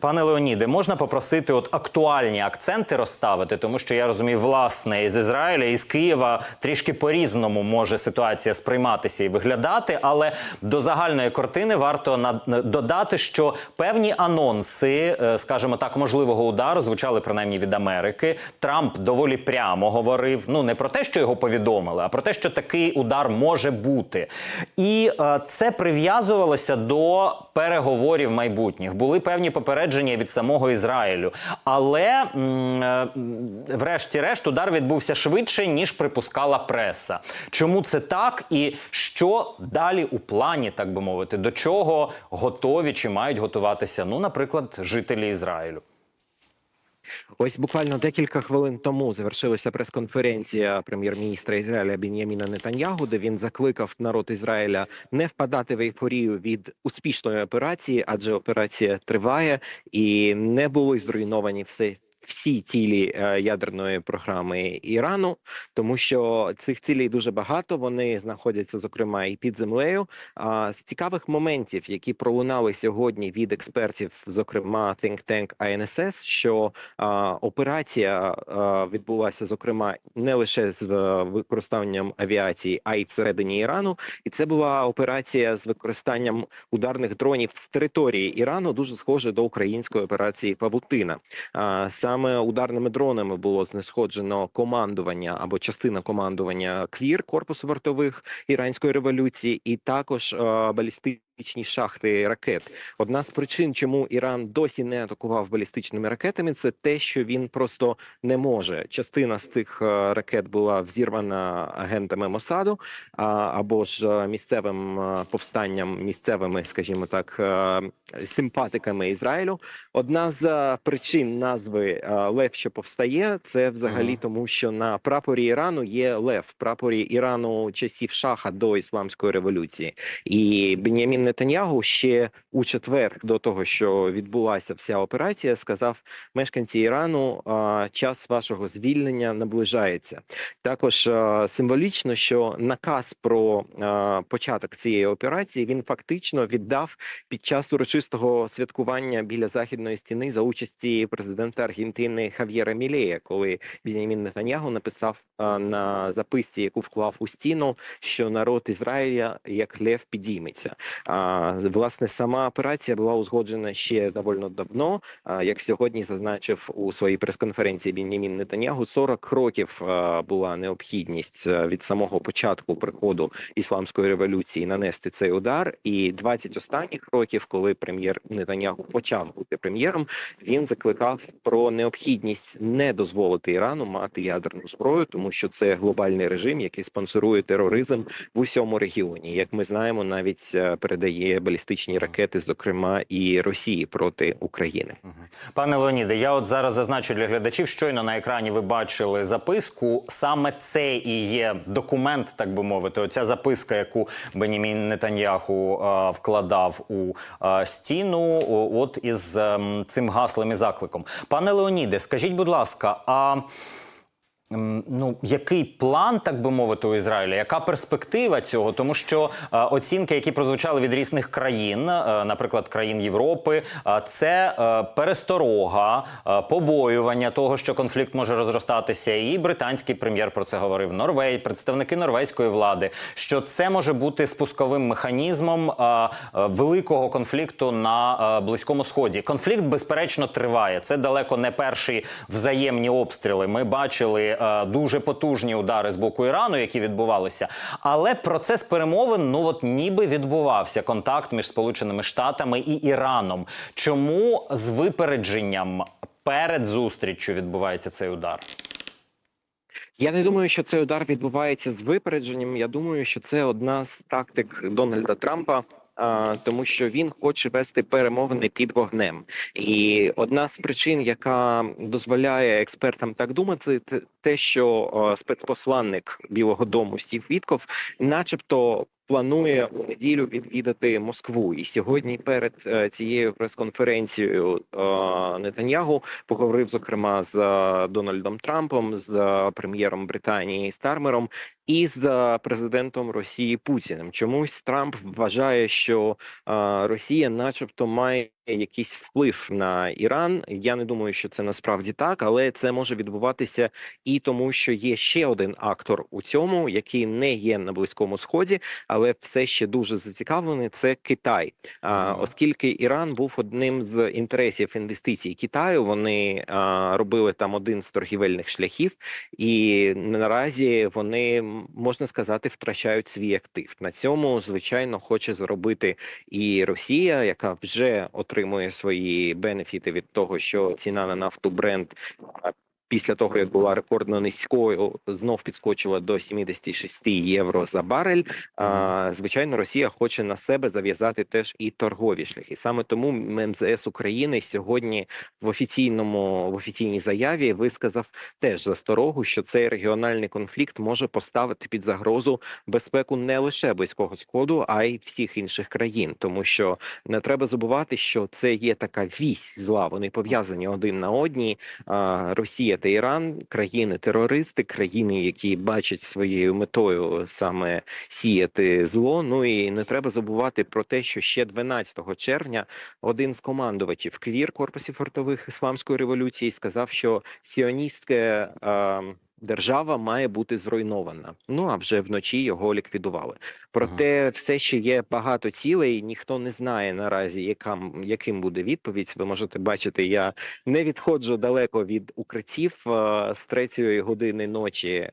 Пане Леоніде, можна попросити от актуальні акценти розставити, тому що я розумію, власне, із Ізраїля із Києва трішки по-різному може ситуація сприйматися і виглядати, але до загальної картини варто додати, що певні анонси, е, скажімо так, можливого удару звучали принаймні від Америки. Трамп доволі прямо говорив: ну не про те, що його повідомили, а про те, що такий удар може бути. І е, це прив'язувалося до переговорів майбутніх. Були певні попередження від самого Ізраїлю. Але е, врешті-решт удар відбувся швидше, ніж припускала преса. Чому це так? І що далі у плані, так би мовити, до чого готові чи мають готуватися, ну, наприклад, жителі Ізраїлю? Ось буквально декілька хвилин тому завершилася прес-конференція прем'єр-міністра Ізраїля Бін'яміна Нетаньягу, де він закликав народ Ізраїля не впадати в ейфорію від успішної операції, адже операція триває і не були зруйновані все. Всі цілі е, ядерної програми Ірану, тому що цих цілей дуже багато. Вони знаходяться зокрема і під землею. А з цікавих моментів, які пролунали сьогодні від експертів, зокрема Think Tank INSS, що а, операція а, відбулася зокрема не лише з е, використанням авіації, а й всередині Ірану. І це була операція з використанням ударних дронів з території Ірану, дуже схоже до української операції Павутина. А, Саме ударними дронами було знешкоджено командування або частина командування КВІР корпусу вартових іранської революції, і також а, балістичні шахти ракет. Одна з причин, чому Іран досі не атакував балістичними ракетами, це те, що він просто не може. Частина з цих е, ракет була взірвана агентами Мосаду або ж е, місцевим е, повстанням, місцевими, скажімо так, симпатиками Ізраїлю. Одна з причин назви Лев, що повстає, це взагалі Ага. тому, що на прапорі Ірану є лев, прапорі Ірану часів шаха до ісламської революції. І Бенямін Нетаньягу ще у четвер до того, що відбулася вся операція, сказав мешканці Ірану, час вашого звільнення наближається. Також символічно, що наказ про початок цієї операції він фактично віддав під час урочистого святкування біля західної стіни за участі президента Аргентини Хав'єра Мілея, коли Бенямін Нетаньягу написав на записці, яку вклав у стіну, що народ Ізраїля як лев підійметься. Власне сама операція була узгоджена ще доволі давно. Як сьогодні зазначив у своїй прес-конференції Бенямін Нетаньягу, 40 років була необхідність від самого початку приходу ісламської революції нанести цей удар. І 20 останніх років, коли прем'єр Нетаньягу почав бути прем'єром, він закликав про необхідність не дозволити Ірану мати ядерну зброю, тому що це глобальний режим, який спонсорує тероризм в усьому регіоні. Як ми знаємо, навіть е, передає балістичні ракети, зокрема і Росії проти України. Пане Леоніде, я от зараз зазначу для глядачів. Щойно на екрані ви бачили записку. Саме це і є документ, так би мовити. Оця записка, яку Бенімін Нетаньяху вкладав у стіну, от із ем, цим гаслом і закликом. Пане Леоніде, скажіть, будь ласка, а. Ну, який план, так би мовити, у Ізраїля? Яка перспектива цього? Тому що е, оцінки, які прозвучали від різних країн, е, наприклад, країн Європи, е, це е, пересторога, е, побоювання того, що конфлікт може розростатися. І британський прем'єр про це говорив. Норвей, представники норвезької влади, що це може бути спусковим механізмом е, е, великого конфлікту на е, близькому сході. Конфлікт, безперечно, триває. Це далеко не перші взаємні обстріли. Ми бачили е, дуже потужні удари з боку Ірану, які відбувалися. Але процес перемовин, ну от ніби відбувався контакт між Сполученими Штатами і Іраном. Чому з випередженням перед зустріччю відбувається цей удар? Я не думаю, що цей удар відбувається з випередженням. Я думаю, що це одна з тактик Дональда Трампа. Тому що він хоче вести перемовини під вогнем, і одна з причин, яка дозволяє експертам так думати, це те, що спецпосланник Білого Дому Стів Вітков, начебто. Планує у неділю відвідати Москву, і сьогодні перед е, цією прес-конференцією Нетаньягу поговорив зокрема з Дональдом Трампом, з прем'єром Британії Стармером, із президентом Росії Путіним. Чомусь Трамп вважає, що Росія, начебто, має якийсь вплив на Іран. Я не думаю, що це насправді так, але це може відбуватися і тому, що є ще один актор у цьому, який не є на близькому сході, але все ще дуже зацікавлений. Це Китай. А, оскільки Іран був одним з інтересів інвестицій Китаю, вони а, робили там один з торгівельних шляхів, і наразі вони можна сказати втрачають свій актив. На цьому звичайно хоче зробити і Росія, яка вже отримує свої бенефіти від того, що ціна на нафту Брент. Після того, як була рекордно низькою, знов підскочила до 76 євро за барель. А, звичайно, Росія хоче на себе зав'язати теж і торгові шляхи. Саме тому МЗС України сьогодні в офіційному в офіційній заяві висказав теж засторогу, що цей регіональний конфлікт може поставити під загрозу безпеку не лише близького сходу, а й всіх інших країн, тому що не треба забувати, що це є така вісь зла. Вони пов'язані один на одній. Росія та Іран країни-терористи, країни, які бачать своєю метою саме сіяти зло. Ну і не треба забувати про те, що ще 12 червня один з командувачів квір корпусів фортових ісламської революції сказав, що сіоністське. е, Держава має бути зруйнована. Ну а вже вночі його ліквідували. Проте все ще є багато цілей. Ніхто не знає наразі, яка яким буде відповідь. Ви можете бачити, я не відходжу далеко від укриттів з третьої години ночі.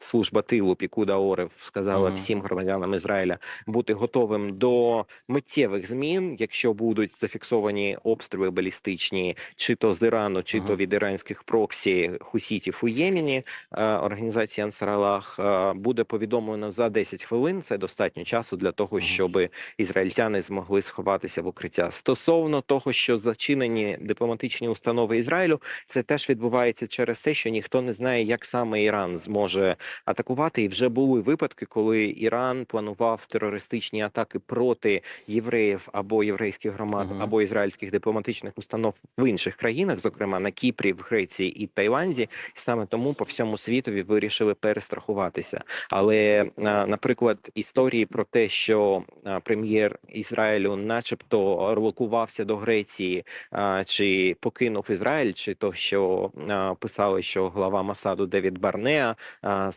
Служба тилу Пікуда Орев сказала Мгм. всім громадянам Ізраїля бути готовим до миттєвих змін, якщо будуть зафіксовані обстріли балістичні, чи то з Ірану, чи то від іранських проксі хусітів у Ємені. е, Організації Ансаралах е, буде повідомлено за 10 хвилин. Це достатньо часу для того, щоб ізраїльтяни змогли сховатися в укриття. Стосовно того, що зачинені дипломатичні установи Ізраїлю, це теж відбувається через те, що ніхто не знає, як саме Іран зможе атакувати. І вже були випадки, коли Іран планував терористичні атаки проти євреїв або єврейських громад, Мгм. або ізраїльських дипломатичних установ в інших країнах, зокрема на Кіпрі, в Греції і Таїланді. Саме тому по всьому світові вирішили перестрахуватися. Але, наприклад, історії про те, що прем'єр Ізраїлю, начебто, релокувався до Греції, чи покинув Ізраїль, чи то, що писали, що глава Масаду Девід Барнеа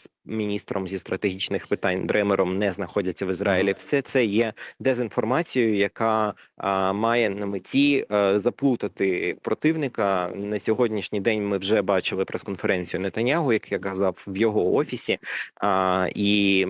grasp міністром зі стратегічних питань Дремером не знаходяться в Ізраїлі. Все це є дезінформацією, яка а, має на меті е, заплутати противника. На сьогоднішній день ми вже бачили прес-конференцію Нетанягу, як я казав, в його офісі. А, і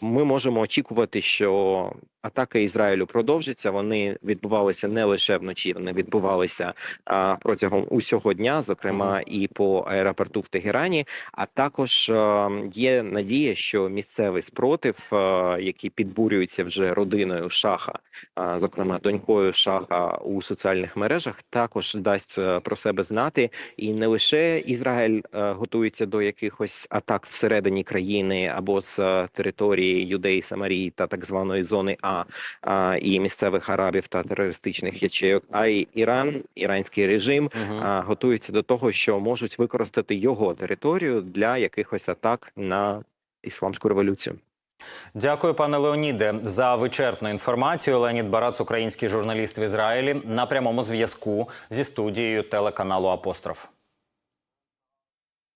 ми можемо очікувати, що атаки Ізраїлю продовжаться. Вони відбувалися не лише вночі, вони відбувалися а, протягом усього дня, зокрема і по аеропорту в Тегерані. А також е, є надія, що місцевий спротив, е, який підбурюється вже родиною шаха, е, зокрема донькою шаха у соціальних мережах, також дасть е, про себе знати. І не лише Ізраїль готується до якихось атак всередині країни або з території Юдеї, Самарії та так званої зони А, і місцевих арабів та терористичних ячейок, а й Іран, іранський режим готується до того, що можуть використати його територію для якихось атак на ісламську революцію. Дякую, пане Леоніде, за вичерпну інформацію. Леонід Барац, український журналіст в Ізраїлі, на прямому зв'язку зі студією телеканалу Апостроф.